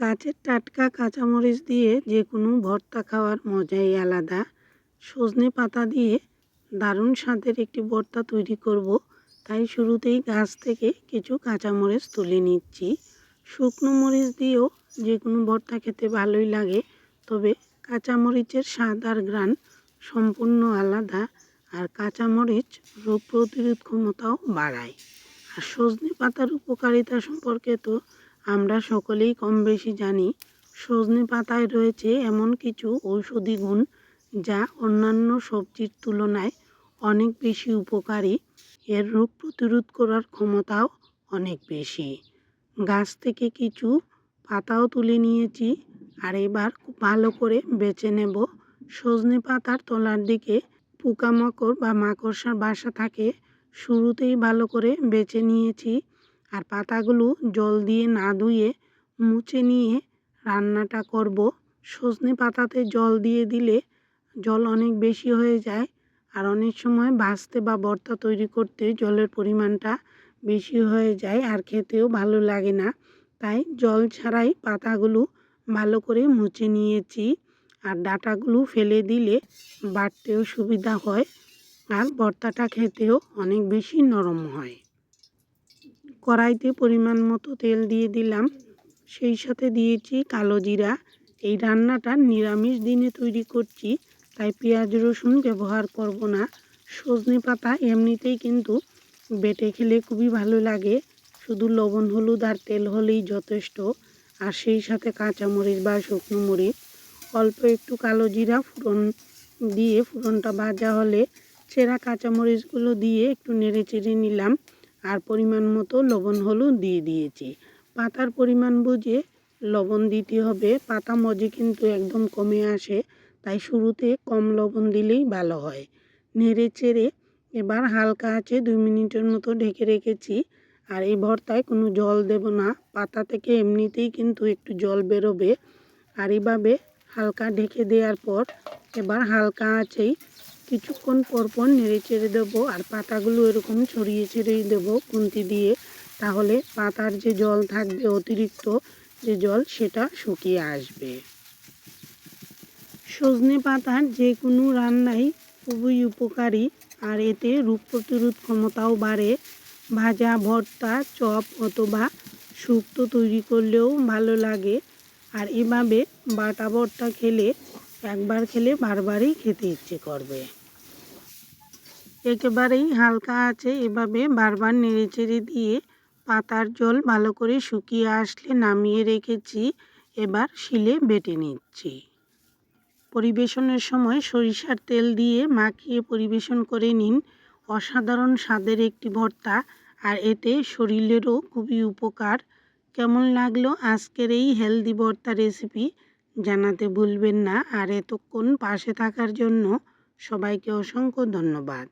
গাছের টাটকা কাঁচামরিচ দিয়ে যে কোনো ভর্তা খাওয়ার মজাই আলাদা। সজনে পাতা দিয়ে দারুণ স্বাদের একটি ভর্তা তৈরি করব, তাই শুরুতেই গাছ থেকে কিছু কাঁচামরিচ তুলে নিচ্ছি। শুকনো মরিচ দিয়েও যে কোনো ভর্তা খেতে ভালোই লাগে, তবে কাঁচামরিচের স্বাদ আর গ্রান সম্পূর্ণ আলাদা আর কাঁচামরিচ রোগ প্রতিরোধ ক্ষমতাও বাড়ায়। আর সজনে পাতার উপকারিতা সম্পর্কে তো আমরা সকলেই কম বেশি জানি, সজনে পাতায় রয়েছে এমন কিছু ঔষধি গুণ যা অন্যান্য সবজির তুলনায় অনেক বেশি উপকারী। এর রোগ প্রতিরোধ করার ক্ষমতাও অনেক বেশি। গাছ থেকে কিছু পাতাও তুলে নিয়েছি, আর এবার ভালো করে বেছে নেব। সজনে পাতার তলার দিকে পোকামাকড় বা মাকড়সার বাসা থাকে, শুরুতেই ভালো করে বেছে নিয়েছি। আর পাতাগুলো জল দিয়ে না ধুয়ে মুছে নিয়ে রান্নাটা করব। সজনে পাতাতে জল দিয়ে দিলে জল অনেক বেশি হয়ে যায় আর অনেক সময় ভাজতে বা ভর্তা তৈরি করতে জলের পরিমাণটা বেশি হয়ে যায় আর খেতেও ভালো লাগে না। তাই জল ছাড়াই পাতাগুলো ভালো করে মুছে নিয়েছি আর ডাটাগুলো ফেলে দিলে বাটতেও সুবিধা হয় আর ভর্তাটা খেতেও অনেক বেশি নরম হয়। কড়াইতে পরিমাণ মতো তেল দিয়ে দিলাম। সেই সাথে দিয়েছি কালো জিরা। এই রান্নাটা নিরামিষ দিনে তৈরি করছি, তাই পেঁয়াজ রসুন ব্যবহার করব না। সজনে পাতা এমনিতেই কিন্তু বেটে খেলে খুবই ভালো লাগে। শুধু লবণ, হলুদ আর তেল হলেই যথেষ্ট। আর সেই সাথে কাঁচামরিচ বা শুকনো মরিচ। অল্প একটু কালো জিরা ফোড়ন দিয়ে, ফোড়নটা ভাজা হলে ছেঁড়া কাঁচামরিচগুলো দিয়ে একটু নেড়ে চেড়ে নিলাম। আর পরিমাণ মতো লবণ হলুদ দিয়ে দিয়েছি। পাতার পরিমাণ বুঝে লবণ দিতে হবে। পাতা মজে কিন্তু একদম কমে আসে, তাই শুরুতে কম লবণ দিলেই ভালো হয়। নেড়ে চেড়ে এবার হালকা আছে দুই মিনিটের মতো ঢেকে রেখেছি। আর এই ভর্তায় কোনো জল দেব না। পাতা থেকে এমনিতেই কিন্তু একটু জল বেরোবে। আর এইভাবে হালকা ঢেকে দেওয়ার পর এবার হালকা আছেই কিছুক্ষণ পর পর নেড়ে চেড়ে দেবো আর পাতাগুলো এরকম ছড়িয়ে ছেড়েই দেবো খুন্তি দিয়ে। তাহলে পাতার যে জল থাকবে, অতিরিক্ত যে জল, সেটা শুকিয়ে আসবে। সজনে পাতার যে কোনো রান্নাই খুবই উপকারী আর এতে রোগ প্রতিরোধ ক্ষমতাও বাড়ে। ভাজা, ভর্তা, চপ অথবা শুক্তো তৈরি করলেও ভালো লাগে। আর এভাবে বাটা ভর্তা খেলে, একবার খেলে বারবারই খেতে ইচ্ছে করবে। একেবারেই হালকা আছে। এভাবে বারবার নেড়ে চেড়ে দিয়ে পাতার জল ভালো করে শুকিয়ে আসলে নামিয়ে রেখেছি। এবার শিলে বেটে নিচ্ছি। পরিবেশনের সময় সরিষার তেল দিয়ে মাখিয়ে পরিবেশন করে নিন। অসাধারণ স্বাদের একটি ভর্তা আর এতে শরীরেরও খুবই উপকার। কেমন লাগল আজকের এই হেলদি ভর্তা রেসিপি জানাতে ভুলবেন না। আর এতক্ষণ পাশে থাকার জন্য সবাইকে অসংখ্য ধন্যবাদ।